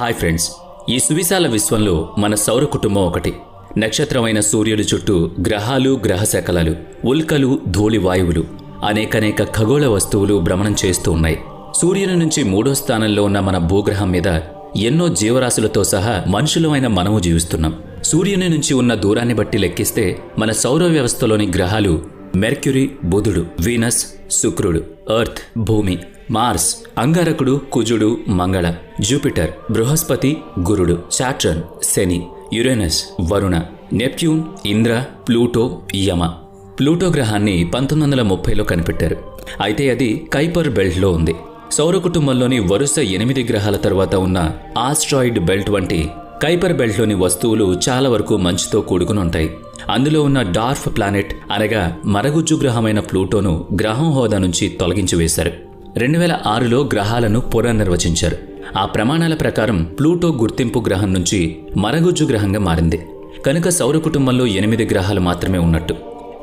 Hi friends ఈ సువిశాల విశ్వంలో మన సౌర కుటుంబం ఒకటి. నక్షత్రమైన సూర్యుడి చుట్టూ గ్రహాలు గ్రహ శకలాలు ఉల్కలు ధూళి వాయువులు అనేకనేక ఖగోళ వస్తువులు భ్రమణం చేస్తూ ఉన్నాయి. సూర్యుని నుంచి మూడో స్థానంలో ఉన్న మన భూగ్రహం మీద ఎన్నో జీవరాశులతో సహా మనుషులమైన మనము జీవిస్తున్నాం. సూర్యుని నుంచి ఉన్న దూరాన్ని బట్టి లెక్కిస్తే మన సౌర వ్యవస్థలోని గ్రహాలు మెర్క్యురీ బుధుడు వీనస్ శుక్రుడు ఎర్త్ భూమి. మార్స్ అంగారకుడు కుజుడు మంగళ జూపిటర్ బృహస్పతి గురుడు Saturn Shani Uranus Varuna Neptune Indra Pluto Yama. Pluto గ్రహాన్ని పంతొమ్మిది వందల ముప్పైలో కనిపెట్టారు. అయితే అది కైపర్ బెల్ట్లో ఉంది. సౌర కుటుంబంలోని వరుస ఎనిమిది గ్రహాల తర్వాత ఉన్న ఆస్ట్రాయిడ్ బెల్ట్ వంటి కైపర్ బెల్ట్లోని వస్తువులు చాలా వరకు మంచుతో కూడుకుని ఉంటాయి. అందులో ఉన్న డార్ఫ్ ప్లానెట్ అనగా మరగుజ్జు గ్రహమైన ప్లూటోను గ్రహం హోదా నుంచి తొలగించి వేశారు. రెండు వేల ఆరులో గ్రహాలను పునర్నిర్వచించారు ఆ ప్రమాణాల ప్రకారం ప్లూటో గుర్తింపు గ్రహం నుంచి మరగుజ్జు గ్రహంగా మారింది. కనుక సౌర కుటుంబంలో ఎనిమిది గ్రహాలు మాత్రమే ఉన్నట్టు.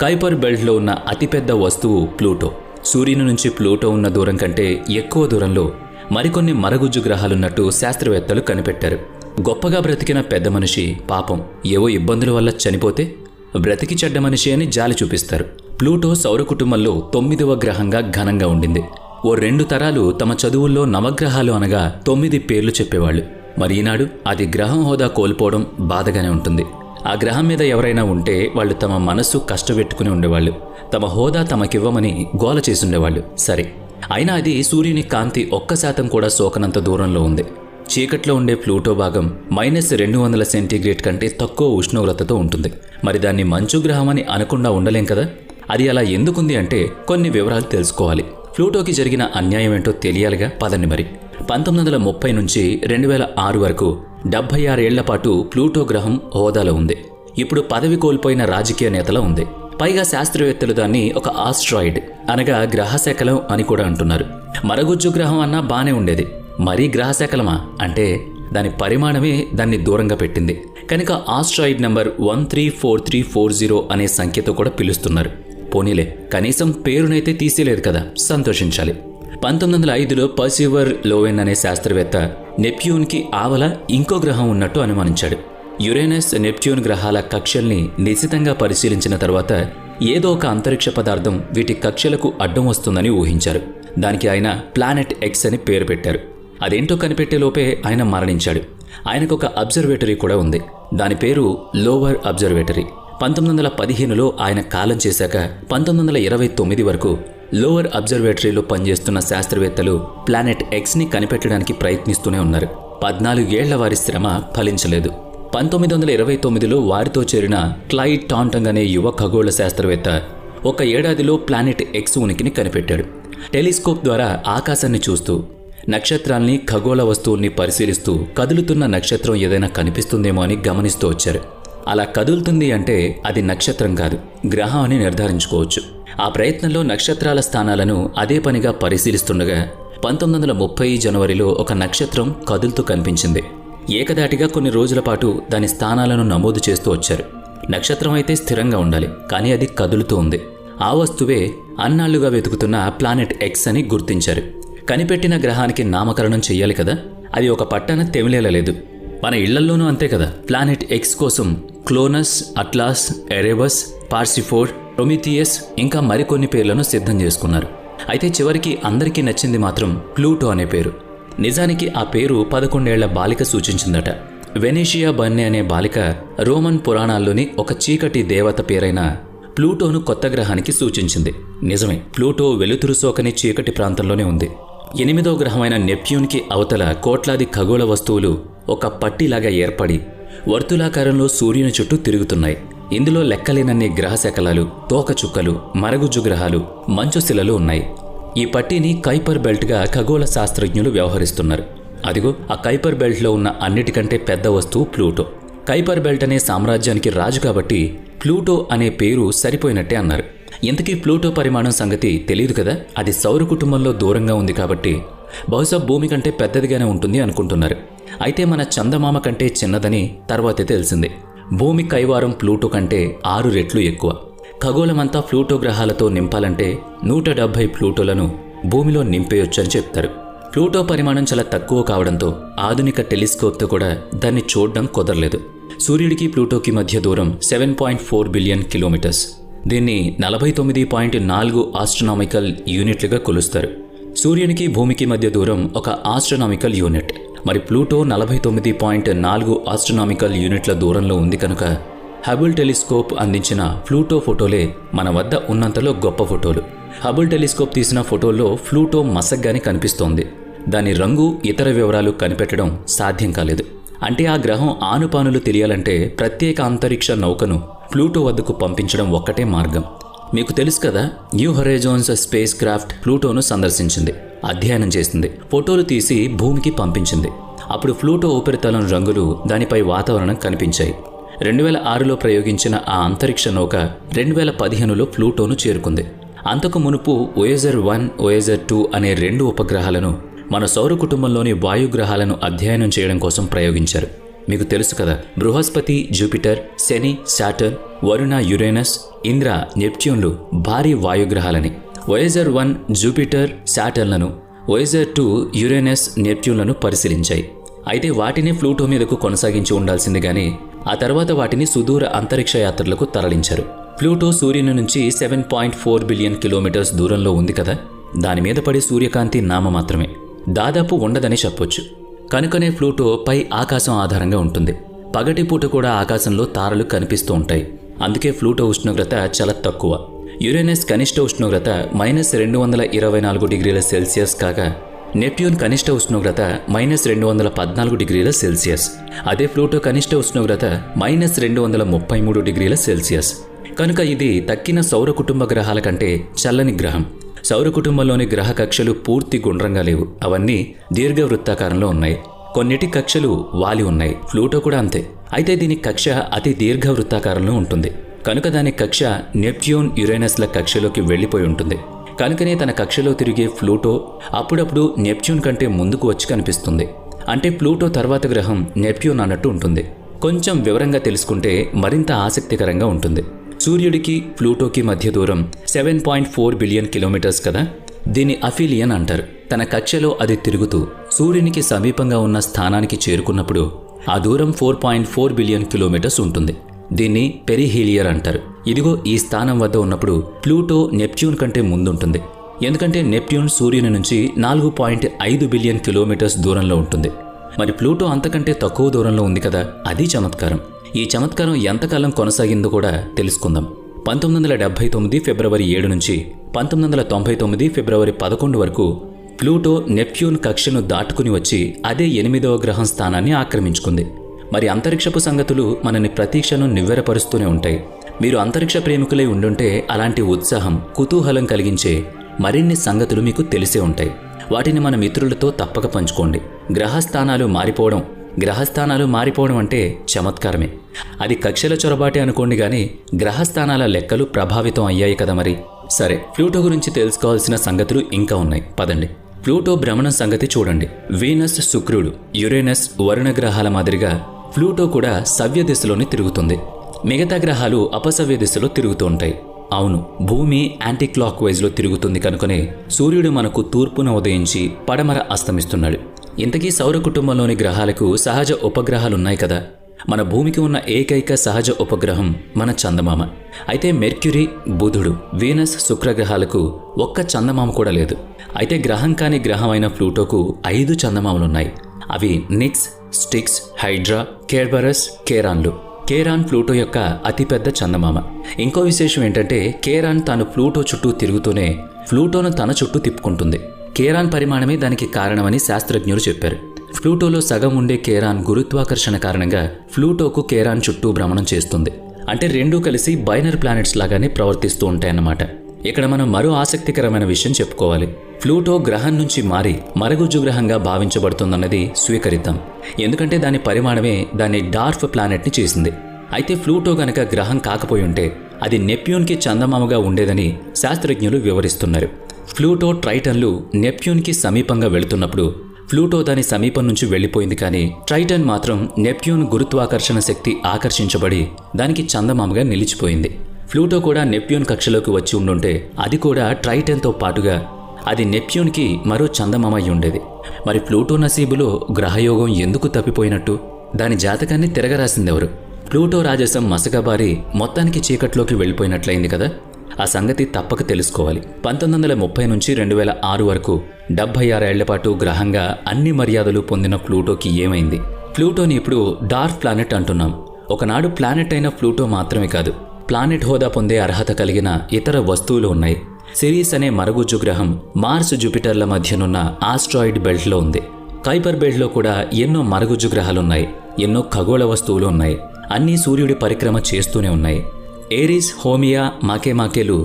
కైపర్ బెల్ట్లో ఉన్న అతిపెద్ద వస్తువు ప్లూటో. సూర్యుని నుంచి ప్లూటో ఉన్న దూరం కంటే ఎక్కువ దూరంలో మరికొన్ని మరగుజ్జు గ్రహాలున్నట్టు శాస్త్రవేత్తలు కనిపెట్టారు. గొప్పగా బ్రతికిన పెద్ద మనిషి పాపం ఏవో ఇబ్బందుల వల్ల చనిపోతే బ్రతికి చెడ్డ మనిషి అని జాలి చూపిస్తారు. ప్లూటో సౌర కుటుంబంలో తొమ్మిదవ గ్రహంగా ఘనంగా ఉండింది. ఓ రెండు తరాలు తమ చదువుల్లో నవగ్రహాలు అనగా తొమ్మిది పేర్లు చెప్పేవాళ్ళు. మరి ఈనాడు అది గ్రహం హోదా కోల్పోవడం బాధగానే ఉంటుంది. ఆ గ్రహం మీద ఎవరైనా ఉంటే వాళ్ళు తమ మనస్సు కష్టపెట్టుకుని ఉండేవాళ్ళు. తమ హోదా తమకివ్వమని గోల చేసుండేవాళ్ళు సరే అయినా అది సూర్యుని కాంతి ఒక్క శాతం కూడా సోకనంత దూరంలో ఉంది. చీకట్లో ఉండే ప్లూటో భాగం మైనస్ రెండు వందల సెంటీగ్రేడ్ కంటే తక్కువ ఉష్ణోగ్రతతో ఉంటుంది. మరి దాన్ని మంచు గ్రహం అని అనకుండా ఉండలేం కదా? అది అలా ఎందుకుంది అంటే కొన్ని వివరాలు తెలుసుకోవాలి. ప్లూటోకి జరిగిన అన్యాయం ఏంటో తెలియాలిగా? పదండి మరి. పంతొమ్మిది వందల ముప్పై నుంచి రెండు వేల ఆరు వరకు డెబ్బై ఆరేళ్ళ పాటు ప్లూటో గ్రహం హోదాలో ఉంది. ఇప్పుడు పదవి కోల్పోయిన రాజకీయ నేతలో ఉంది. పైగా శాస్త్రవేత్తలు దాన్ని ఒక ఆస్ట్రాయిడ్ అనగా గ్రహశకలం అని కూడా అంటున్నారు. మరగుజ్జు గ్రహం అన్నా బానే ఉండేది. మరీ గ్రహశకలమా? అంటే దాని పరిమాణమే దాన్ని దూరంగా పెట్టింది. కనుక asteroid number one three four three four zero అనే సంఖ్యతో కూడా పిలుస్తున్నారు. పోనీలే కనీసం పేరునైతే తీసేలేదు కదా సంతోషించాలి. పంతొమ్మిది వందల ఐదులో పర్సివర్ లోవెన్ అనే శాస్త్రవేత్త నెప్ట్యూన్కి ఆవల ఇంకో గ్రహం ఉన్నట్టు అనుమానించాడు. యురేనస్ నెప్ట్యూన్ గ్రహాల కక్షల్ని నిశితంగా పరిశీలించిన తర్వాత ఏదో ఒక అంతరిక్ష పదార్థం వీటి కక్షలకు అడ్డం వస్తుందని ఊహించారు. దానికి ఆయన ప్లానెట్ ఎక్స్ అని పేరు పెట్టారు. అదేంటో కనిపెట్టే లోపే ఆయన మరణించాడు. ఆయనకు ఒక అబ్జర్వేటరీ కూడా ఉంది. దాని పేరు లోవర్ అబ్జర్వేటరీ. పంతొమ్మిది వందల పదిహేనులో ఆయన కాలం చేశాక పంతొమ్మిది వందల ఇరవై తొమ్మిది వరకు లోవర్ అబ్జర్వేటరీలో పనిచేస్తున్న శాస్త్రవేత్తలు ప్లానెట్ ఎక్స్ని కనిపెట్టడానికి ప్రయత్నిస్తూనే ఉన్నారు. పద్నాలుగేళ్ళ వారి శ్రమ ఫలించలేదు. పంతొమ్మిది వందల ఇరవై తొమ్మిదిలో వారితో చేరిన క్లైడ్ టాంటంగ్ అనే యువ ఖగోళ శాస్త్రవేత్త ఒక ఏడాదిలో ప్లానెట్ ఎక్స్ ఉనికిని కనిపెట్టాడు. టెలిస్కోప్ ద్వారా ఆకాశాన్ని చూస్తూ నక్షత్రాల్ని ఖగోళ వస్తువుల్ని పరిశీలిస్తూ కదులుతున్న నక్షత్రం ఏదైనా కనిపిస్తుందేమో అని గమనిస్తూ వచ్చారు. అలా కదులుతుంది అంటే అది నక్షత్రం కాదు గ్రహం అని నిర్ధారించుకోవచ్చు. ఆ ప్రయత్నంలో నక్షత్రాల స్థానాలను అదే పనిగా పరిశీలిస్తుండగా పంతొమ్మిది వందల ముప్పై జనవరిలో ఒక నక్షత్రం కదులుతూ కనిపించింది. ఏకదాటిగా కొన్ని రోజుల పాటు దాని స్థానాలను నమోదు చేస్తూ వచ్చారు. నక్షత్రం అయితే స్థిరంగా ఉండాలి కానీ అది కదులుతూ ఉంది. ఆ వస్తువే అన్నాళ్ళుగా వెతుకుతున్న ప్లానెట్ ఎక్స్ అని గుర్తించారు. కనిపెట్టిన గ్రహానికి నామకరణం చెయ్యాలి కదా? అది ఒక పట్టాన తెమిలేలలేదు మన ఇళ్ళల్లోనూ అంతే కదా. ప్లానెట్ ఎక్స్ కోసం క్లోనస్ అట్లాస్ ఎరేబస్ పార్సిఫోర్ ప్రొమిథియస్ ఇంకా మరికొన్ని పేర్లను సిద్ధం చేసుకున్నారు. అయితే చివరికి అందరికీ నచ్చింది మాత్రం ప్లూటో అనే పేరు. నిజానికి ఆ పేరు పదకొండేళ్ళ బాలిక సూచించిందట. వెనీషియా బన్నే అనే బాలిక రోమన్ పురాణాల్లోని ఒక చీకటి దేవత పేరైన ప్లూటోను కొత్త గ్రహానికి సూచించింది. నిజమే ప్లూటో వెలుతురు సోకని చీకటి ప్రాంతంలోనే ఉంది. ఎనిమిదో గ్రహమైన నెప్ట్యూన్కి అవతల కోట్లాది ఖగోళ వస్తువులు ఒక పట్టిలాగా ఏర్పడి వర్తులాకారంలో సూర్యుని చుట్టూ తిరుగుతున్నాయి. ఇందులో లెక్కలేనన్ని గ్రహ శకలాలు తోకచుక్కలు మరగుజ్జు గ్రహాలు మంచుశిలలు ఉన్నాయి. ఈ పట్టీని కైపర్ బెల్ట్గా ఖగోళ శాస్త్రజ్ఞులు వ్యవహరిస్తున్నారు. అదిగో ఆ కైపర్ బెల్ట్లో ఉన్న అన్నిటికంటే పెద్ద వస్తువు ప్లూటో. కైపర్ బెల్ట్ అనే సామ్రాజ్యానికి రాజు కాబట్టి ప్లూటో అనే పేరు సరిపోయినట్టే అన్నారు. ఇంతకీ ప్లూటో పరిమాణం సంగతి తెలియదు కదా? అది సౌర కుటుంబంలో దూరంగా ఉంది కాబట్టి బహుశా భూమి కంటే పెద్దదిగానే ఉంటుంది అనుకుంటున్నారు. అయితే మన చందమామ కంటే చిన్నదని తర్వాతే తెలిసింది. భూమి కైవారం ప్లూటో కంటే ఆరు రెట్లు ఎక్కువ. ఖగోళమంతా ప్లూటో గ్రహాలతో నింపాలంటే నూట డెబ్భై ప్లూటోలను భూమిలో నింపేయొచ్చని చెప్తారు. ప్లూటో పరిమాణం చాలా తక్కువ కావడంతో ఆధునిక టెలిస్కోప్తో కూడా దాన్ని చూడడం కుదరలేదు. సూర్యుడికి ప్లూటోకి మధ్య దూరం seven point four billion kilometres. దీన్ని నలభై తొమ్మిది పాయింట్ నాలుగు ఆస్ట్రనామికల్ యూనిట్లుగా కొలుస్తారు. సూర్యునికి భూమికి మధ్య దూరం ఒక ఆస్ట్రనామికల్ యూనిట్ మరి ప్లూటో నలభై తొమ్మిది పాయింట్ నాలుగు ఆస్ట్రనామికల్ యూనిట్ల దూరంలో ఉంది కనుక హబుల్ టెలిస్కోప్ అందించిన ఫ్లూటో ఫోటోలే మన వద్ద ఉన్నంతలో గొప్ప ఫోటోలు. హబుల్ టెలిస్కోప్ తీసిన ఫోటోల్లో ఫ్లూటో మసగ్గానే కనిపిస్తోంది. దాని రంగు ఇతర వివరాలు కనిపెట్టడం సాధ్యం కాలేదు. అంటే ఆ గ్రహం ఆనుపానులు తెలియాలంటే ప్రత్యేక అంతరిక్ష నౌకను ప్లూటో వద్దకు పంపించడం ఒక్కటే మార్గం. మీకు తెలుసు కదా న్యూ హొరైజోన్స్ స్పేస్ క్రాఫ్ట్ ప్లూటోను సందర్శించింది అధ్యయనం చేసింది ఫోటోలు తీసి భూమికి పంపించింది. అప్పుడు ప్లూటో ఉపరితలం రంగులు దానిపై వాతావరణం కనిపించాయి. రెండు వేల ఆరులో ప్రయోగించిన ఆ అంతరిక్ష నౌక రెండు వేల పదిహేనులో ప్లూటోను చేరుకుంది. అంతకు మునుపు ఓయేజర్ వన్ ఓయేజర్ టూ అనే రెండు ఉపగ్రహాలను మన సౌర కుటుంబంలోని వాయుగ్రహాలను అధ్యయనం చేయడం కోసం ప్రయోగించారు. మీకు తెలుసు కదా. Brihaspati Jupiter Shani Saturn Varuna Uranus Indra నెప్ట్యూన్లు భారీ వాయుగ్రహాలని. వయేజర్ వన్ జూపిటర్ శాటర్న్లను వయేజర్ టూ యురేనస్ నెప్ట్యూన్లను పరిశీలించాయి. అయితే వాటిని ఫ్లూటో మీదకు కొనసాగించి ఉండాల్సింది కానీ ఆ తర్వాత వాటిని సుదూర అంతరిక్ష యాత్రలకు తరలించారు. ప్లూటో సూర్యుని నుంచి seven point four billion kilometres దూరంలో ఉంది కదా. దాని మీద పడే సూర్యకాంతి నామ మాత్రమే. దాదాపు ఉండదని చెప్పొచ్చు. కనుకనే ప్లూటో పై ఆకాశం ఆధారంగా ఉంటుంది. పగటిపూట కూడా ఆకాశంలో తారలు కనిపిస్తూ ఉంటాయి. అందుకే ప్లూటో ఉష్ణోగ్రత చాలా తక్కువ. యురేనస్ కనిష్ట ఉష్ణోగ్రత మైనస్ రెండు వందల ఇరవై నాలుగు డిగ్రీల సెల్సియస్ కాగా నెప్ట్యూన్ కనిష్ట ఉష్ణోగ్రత మైనస్ రెండు వందల పద్నాలుగు డిగ్రీల సెల్సియస్. అదే ప్లూటో కనిష్ట ఉష్ణోగ్రత మైనస్ రెండు వందల ముప్పై మూడు డిగ్రీల సెల్సియస్. కనుక ఇది తక్కిన సౌర కుటుంబ గ్రహాల కంటే చల్లని గ్రహం. సౌర కుటుంబంలోని గ్రహ కక్షలు పూర్తి గుండ్రంగా లేవు. అవన్నీ దీర్ఘవృత్తాకారంలో ఉన్నాయి. కొన్నిటి కక్షలు వాలి ఉన్నాయి. ప్లూటో కూడా అంతే. అయితే దీని కక్ష అతి దీర్ఘవృత్తాకారంలో ఉంటుంది. కనుక దాని కక్ష నెప్ట్యూన్ యురేనస్ల కక్షలోకి వెళ్ళిపోయి ఉంటుంది. కనుకనే తన కక్షలో తిరిగే ప్లూటో అప్పుడప్పుడు నెప్ట్యూన్ కంటే ముందుకు వచ్చి కనిపిస్తుంది. అంటే ప్లూటో తర్వాత గ్రహం నెప్ట్యూన్ అన్నట్టు ఉంటుంది. కొంచెం వివరంగా తెలుసుకుంటే మరింత ఆసక్తికరంగా ఉంటుంది. సూర్యుడికి ప్లూటోకి మధ్య దూరం seven point four billion kilometres కదా? దీన్ని అఫీలియన్ అంటారు. తన కక్షలో అది తిరుగుతూ సూర్యునికి సమీపంగా ఉన్న స్థానానికి చేరుకున్నప్పుడు ఆ దూరం four point four billion kilometres ఉంటుంది. దీన్ని పెరిహీలియర్ అంటారు. ఇదిగో ఈ స్థానం వద్ద ఉన్నప్పుడు ప్లూటో నెప్ట్యూన్ కంటే ముందుంటుంది. ఎందుకంటే నెప్ట్యూన్ సూర్యుని నుంచి నాలుగు పాయింట్ ఐదు బిలియన్ కిలోమీటర్స్ దూరంలో ఉంటుంది. మరి ప్లూటో అంతకంటే తక్కువ దూరంలో ఉంది కదా? అది చమత్కారం. ఈ చమత్కారం ఎంతకాలం కొనసాగిందో కూడా తెలుసుకుందాం. పంతొమ్మిది వందల డెబ్బై తొమ్మిది ఫిబ్రవరి ఏడు నుంచి పంతొమ్మిది వందల తొంభై తొమ్మిది ఫిబ్రవరి పదకొండు వరకు ప్లూటో నెప్ట్యూన్ కక్షను దాటుకుని వచ్చి అదే ఎనిమిదవ గ్రహం స్థానాన్ని ఆక్రమించుకుంది. మరి అంతరిక్షపు సంగతులు మనని ప్రతీక్షను నివ్వెరపరుస్తూనే ఉంటాయి. మీరు అంతరిక్ష ప్రేమికులై ఉండుంటే అలాంటి ఉత్సాహం కుతూహలం కలిగించే మరిన్ని సంగతులు మీకు తెలిసే ఉంటాయి. వాటిని మన మిత్రులతో తప్పక పంచుకోండి. గ్రహస్థానాలు మారిపోవడం గ్రహస్థానాలు మారిపోవడం అంటే చమత్కారమే. అది కక్షల చొరబాటే అనుకోండి కానీ గ్రహస్థానాల లెక్కలు ప్రభావితం అయ్యాయి కదా మరి. సరే ప్లూటో గురించి తెలుసుకోవాల్సిన సంగతులు ఇంకా ఉన్నాయి. పదండి. ప్లూటో భ్రమణం సంగతి చూడండి. వీనస్ శుక్రుడు యురేనస్ వరుణ గ్రహాల మాదిరిగా ప్లూటో కూడా సవ్య దిశలోనే తిరుగుతుంది. మిగతా గ్రహాలు అపసవ్య దిశలో తిరుగుతూ ఉంటాయి. అవును భూమి యాంటీ క్లాక్ వైజ్లో తిరుగుతుంది కనుకనే సూర్యుడు మనకు తూర్పున ఉదయించి పడమర అస్తమిస్తున్నాడు. ఇంతకీ సౌర కుటుంబంలోని గ్రహాలకు సహజ ఉపగ్రహాలున్నాయి కదా. మన భూమికి ఉన్న ఏకైక సహజ ఉపగ్రహం మన చందమామ. అయితే మెర్క్యూరీ బుధుడు వీనస్ శుక్రగ్రహాలకు ఒక్క చందమామ కూడా లేదు. అయితే గ్రహం కాని గ్రహం అయిన ప్లూటోకు ఐదు చందమామలున్నాయి. అవి నిక్స్ స్టిక్స్ హైడ్రా కేర్బరస్ కేరాన్లు. కేరాన్ ప్లూటో యొక్క అతిపెద్ద చందమామ. ఇంకో విశేషం ఏంటంటే కేరాన్ తాను ప్లూటో చుట్టూ తిరుగుతూనే ప్లూటోను తన చుట్టూ తిప్పుకుంటుంది. కేరాన్ పరిమాణమే దానికి కారణమని శాస్త్రజ్ఞులు చెప్పారు. ప్లూటోలో సగం ఉండే కేరాన్ గురుత్వాకర్షణ కారణంగా ప్లూటోకు కేరాన్ చుట్టూ భ్రమణం చేస్తుంది. అంటే రెండూ కలిసి బైనర్ ప్లానెట్స్ లాగానే ప్రవర్తిస్తూ ఉంటాయన్నమాట. ఇక్కడ మనం మరో ఆసక్తికరమైన విషయం చెప్పుకోవాలి. ప్లూటో గ్రహం నుంచి మారి మరగుజ్జు గ్రహంగా భావించబడుతుందన్నది స్వీకరిద్దాం. ఎందుకంటే దాని పరిమాణమే దాని డార్ఫ్ ప్లానెట్ని చేసింది. అయితే ప్లూటో గనక గ్రహం కాకపోయి ఉంటే అది నెప్యూన్కి చందమామగా ఉండేదని శాస్త్రజ్ఞులు వివరిస్తున్నారు. ఫ్లూటో ట్రైటన్లు నెప్ట్యూన్కి సమీపంగా వెళుతున్నప్పుడు ప్లూటో దాని సమీపం నుంచి వెళ్ళిపోయింది కానీ ట్రైటన్ మాత్రం నెప్ట్యూన్ గురుత్వాకర్షణ శక్తి ఆకర్షించబడి దానికి చందమామగా నిలిచిపోయింది. ప్లూటో కూడా నెప్ట్యూన్ కక్షలోకి వచ్చి ఉండుంటే అది కూడా ట్రైటన్తో పాటుగా అది నెప్ట్యూన్కి మరో చందమామ అయి ఉండేది. మరి ప్లూటో నసీబులో గ్రహయోగం ఎందుకు తప్పిపోయినట్టు? దాని జాతకాన్ని తిరగరాసిందెవరు? ప్లూటో రాజసం మసకబారి మొత్తానికి చీకట్లోకి వెళ్ళిపోయినట్లయింది కదా? ఆ సంగతి తప్పక తెలుసుకోవాలి. పంతొమ్మిది వందల ముప్పై నుంచి రెండు వేల ఆరు వరకు డెబ్బై ఆరేళ్ళ పాటు గ్రహంగా అన్ని మర్యాదలు పొందిన ప్లూటోకి ఏమైంది? ప్లూటోని ఇప్పుడు డార్క్ ప్లానెట్ అంటున్నాం. ఒకనాడు ప్లానెట్ అయిన ప్లూటో మాత్రమే కాదు ప్లానెట్ హోదా పొందే అర్హత కలిగిన ఇతర వస్తువులు ఉన్నాయి. సిరీస్ అనే మరుగుజ్జు గ్రహం మార్స్ జూపిటర్ల మధ్యనున్న ఆస్ట్రాయిడ్ బెల్ట్లో ఉంది. కైపర్ బెల్ట్లో కూడా ఎన్నో మరుగుజ్జు గ్రహాలున్నాయి ఎన్నో ఖగోళ వస్తువులు ఉన్నాయి. అన్నీ సూర్యుడి పరిక్రమ చేస్తూనే ఉన్నాయి. ఏరీస్ హోమియా మాకేమాకేలు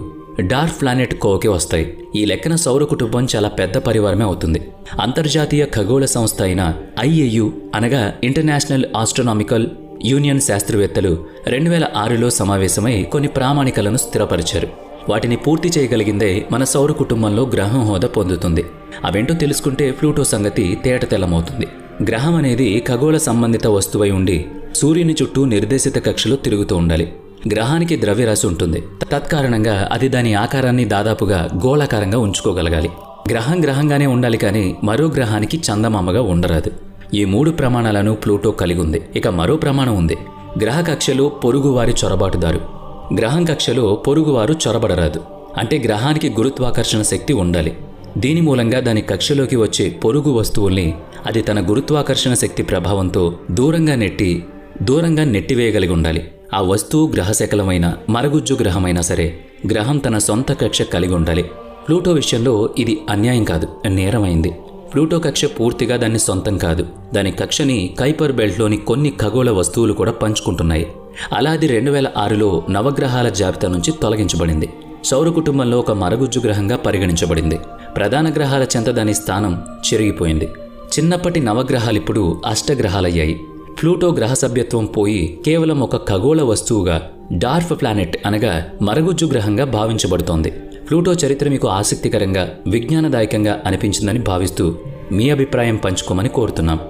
డార్క్ ప్లానెట్ కోకే వస్తాయి. ఈ లెక్కన సౌర కుటుంబం చాలా పెద్ద పరివారమే అవుతుంది. అంతర్జాతీయ ఖగోళ సంస్థ అయిన ఐఏయు అనగా ఇంటర్నేషనల్ ఆస్ట్రోనామికల్ యూనియన్ శాస్త్రవేత్తలు రెండు వేల ఆరులో సమావేశమై కొన్ని ప్రామాణికలను స్థిరపరిచారు. వాటిని పూర్తి చేయగలిగిందే మన సౌర కుటుంబంలో గ్రహం హోదా పొందుతుంది. అవేంటో తెలుసుకుంటే ప్లూటో సంగతి తేటతెల్లమవుతుంది గ్రహం అనేది ఖగోళ సంబంధిత వస్తువై ఉండి సూర్యుని చుట్టూ నిర్దేశిత కక్షలో తిరుగుతూ ఉండాలి. గ్రహానికి ద్రవ్యరాశి ఉంటుంది. తత్కారణంగా అది దాని ఆకారాన్ని దాదాపుగా గోళాకారంగా ఉంచుకోగలగాలి. గ్రహం గ్రహంగానే ఉండాలి కానీ మరో గ్రహానికి చందమామగా ఉండరాదు. ఈ మూడు ప్రమాణాలను ప్లూటో కలిగి ఉంది. ఇక మరో ప్రమాణం ఉంది. గ్రహ కక్షలో పొరుగువారి చొరబాటుదారు. గ్రహం కక్షలో పొరుగువారు చొరబడరాదు. అంటే గ్రహానికి గురుత్వాకర్షణ శక్తి ఉండాలి. దీని మూలంగా దాని కక్షలోకి వచ్చే పొరుగు వస్తువుల్ని అది తన గురుత్వాకర్షణ శక్తి ప్రభావంతో దూరంగా నెట్టి దూరంగా నెట్టివేయగలిగి ఉండాలి. ఆ వస్తువు గ్రహశకలమైన మరగుజ్జు గ్రహమైనా సరే గ్రహం తన సొంత కక్ష కలిగి ఉండాలి. ప్లూటో విషయంలో ఇది అన్యాయం కాదు నేరమైంది. ప్లూటో కక్ష పూర్తిగా దాన్ని సొంతం కాదు. దాని కక్షని కైపర్ బెల్ట్లోని కొన్ని ఖగోళ వస్తువులు కూడా పంచుకుంటున్నాయి. అలా అది రెండు వేల ఆరులో నవగ్రహాల జాబితా నుంచి తొలగించబడింది. సౌర కుటుంబంలో ఒక మరగుజ్జు గ్రహంగా పరిగణించబడింది. ప్రధాన గ్రహాల చెంత దాని స్థానం చెరిగిపోయింది. చిన్నప్పటి నవగ్రహాలిప్పుడు అష్టగ్రహాలయ్యాయి. ప్లూటో గ్రహ సభ్యత్వం పోయి కేవలం ఒక ఖగోళ వస్తువుగా డార్ఫ్ ప్లానెట్ అనగా మరగుజ్జు గ్రహంగా భావించబడుతోంది. ప్లూటో చరిత్ర మీకు ఆసక్తికరంగా విజ్ఞానదాయకంగా అనిపించిందని భావిస్తూ మీ అభిప్రాయం పంచుకోమని కోరుతున్నాం.